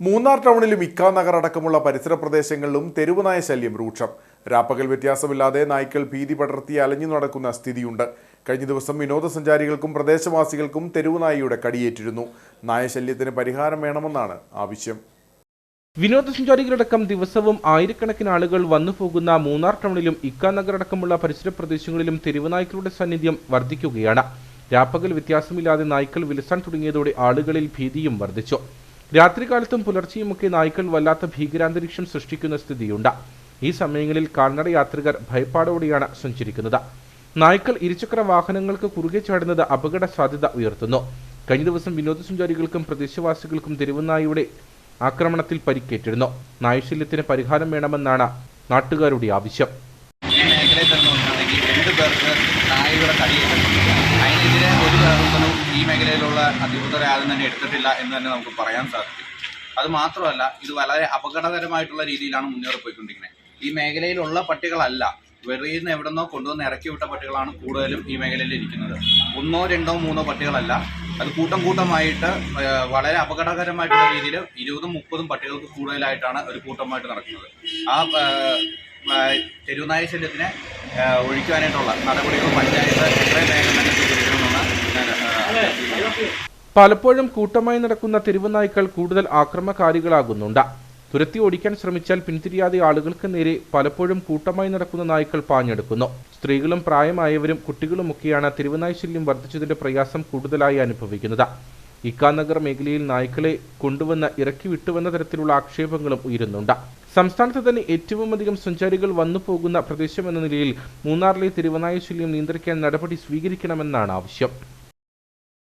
മൂന്നാർ ടൗണിലും ഇക്കാ നഗർ അടക്കമുള്ള പരിസര പ്രദേശങ്ങളിലും തെരുവുനായ ശല്യം രൂക്ഷം. രാപ്പകൽ വ്യത്യാസമില്ലാതെ നായ്ക്കൾ ഭീതി പടർത്തി അലഞ്ഞു നടക്കുന്ന സ്ഥിതിയുണ്ട്. കഴിഞ്ഞ ദിവസം വിനോദസഞ്ചാരികൾക്കും പ്രദേശവാസികൾക്കും തെരുവുനായയുടെ കടിയേറ്റിരുന്നു. നായശല്യത്തിന് പരിഹാരം വേണമെന്നാണ് ആവശ്യം. വിനോദസഞ്ചാരികളടക്കം ദിവസവും ആയിരക്കണക്കിന് ആളുകൾ വന്നു പോകുന്ന മൂന്നാർ ടൗണിലും ഇക്ക നഗർ അടക്കമുള്ള പരിസര പ്രദേശങ്ങളിലും തെരുവുനായ്ക്കളുടെ സാന്നിധ്യം വർദ്ധിക്കുകയാണ്. രാപ്പകൽ വ്യത്യാസമില്ലാതെ നായ്ക്കൾ വിലസാൻ തുടങ്ങിയതോടെ ആളുകളിൽ ഭീതിയും വർദ്ധിച്ചു. രാത്രികാലത്തും പുലർച്ചെയുമൊക്കെ നായ്ക്കൾ വല്ലാത്ത ഭീകരാന്തരീക്ഷം സൃഷ്ടിക്കുന്ന സ്ഥിതിയുണ്ട്. ഈ സമയങ്ങളിൽ കാൽനട യാത്രികർ ഭയപ്പാടോടെയാണ് സഞ്ചരിക്കുന്നത്. നായ്ക്കൾ ഇരുചക്ര വാഹനങ്ങൾക്ക് കുറുകെ ചാടുന്നത് അപകട സാധ്യത ഉയർത്തുന്നു. കഴിഞ്ഞ ദിവസം വിനോദസഞ്ചാരികൾക്കും പ്രദേശവാസികൾക്കും തെരുവുനായുടെ ആക്രമണത്തിൽ പരിക്കേറ്റിരുന്നു. നായശല്യത്തിന് പരിഹാരം വേണമെന്നാണ് നാട്ടുകാരുടെ ആവശ്യം. ഈ മേഖലയിൽ തന്നെ നോക്കുകയാണെങ്കിൽ രണ്ടു പേർക്ക് അതിനെതിരെ ഒരു പ്രവർത്തനവും ഈ മേഖലയിലുള്ള അധികൃതരെ ആരും തന്നെ എടുത്തിട്ടില്ല എന്ന് തന്നെ നമുക്ക് പറയാൻ സാധിക്കും. അത് മാത്രമല്ല ഇത് വളരെ അപകടകരമായിട്ടുള്ള രീതിയിലാണ് മുന്നേറി പോയിക്കൊണ്ടിരിക്കുന്നത്. ഈ മേഖലയിലുള്ള പട്ടികളല്ല വെറിയിൽ നിന്ന് എവിടെന്നോ കൊണ്ടുവന്ന് ഇറക്കി വിട്ട പട്ടികളാണ് കൂടുതലും ഈ മേഖലയിൽ ഇരിക്കുന്നത്. ഒന്നോ രണ്ടോ മൂന്നോ പട്ടികളല്ല അത് കൂട്ടം കൂട്ടമായിട്ട് വളരെ അപകടകരമായിട്ടുള്ള രീതിയിൽ ഇരുപതും മുപ്പതും പട്ടികൾക്ക് കൂടുതലായിട്ടാണ് ഒരു കൂട്ടമായിട്ട് നടക്കുന്നത്. ആ തെരുവുനായ ശല്യത്തിനെ ഒഴിക്കുവാനായിട്ടുള്ള നടപടികൾ പഞ്ചായത്ത് എത്രയും വേഗം തന്നെ സ്വീകരിക്കണമെന്നാണ് ഞാൻ ആ, അഭ്യർത്ഥിക്കുന്നത്. പലപ്പോഴും കൂട്ടമായി നടക്കുന്ന തെരുവുനായ്ക്കൾ കൂടുതൽ ആക്രമകാരികളാകുന്നുണ്ട്. തുരത്തി ഓടിക്കാൻ ശ്രമിച്ചാൽ പിന്തിരിയാതെ ആളുകൾക്ക് നേരെ പലപ്പോഴും കൂട്ടമായി നടക്കുന്ന നായ്ക്കൾ പാഞ്ഞെടുക്കുന്നു. സ്ത്രീകളും പ്രായമായവരും കുട്ടികളുമൊക്കെയാണ് തെരുവുനായ് ശല്യം വർദ്ധിച്ചതിന്റെ പ്രയാസം കൂടുതലായി അനുഭവിക്കുന്നത്. ഇക്കാനഗർ മേഖലയിൽ നായ്ക്കളെ കൊണ്ടുവന്ന് ഇറക്കി വിട്ടുവെന്ന തരത്തിലുള്ള ആക്ഷേപങ്ങളും ഉയരുന്നുണ്ട്. സംസ്ഥാനത്ത് തന്നെ ഏറ്റവും അധികം സഞ്ചാരികൾ വന്നു പോകുന്ന പ്രദേശമെന്ന നിലയിൽ മൂന്നാറിലെ തിരുവനായ ശല്യം നിയന്ത്രിക്കാൻ നടപടി സ്വീകരിക്കണമെന്നാണ് ആവശ്യം.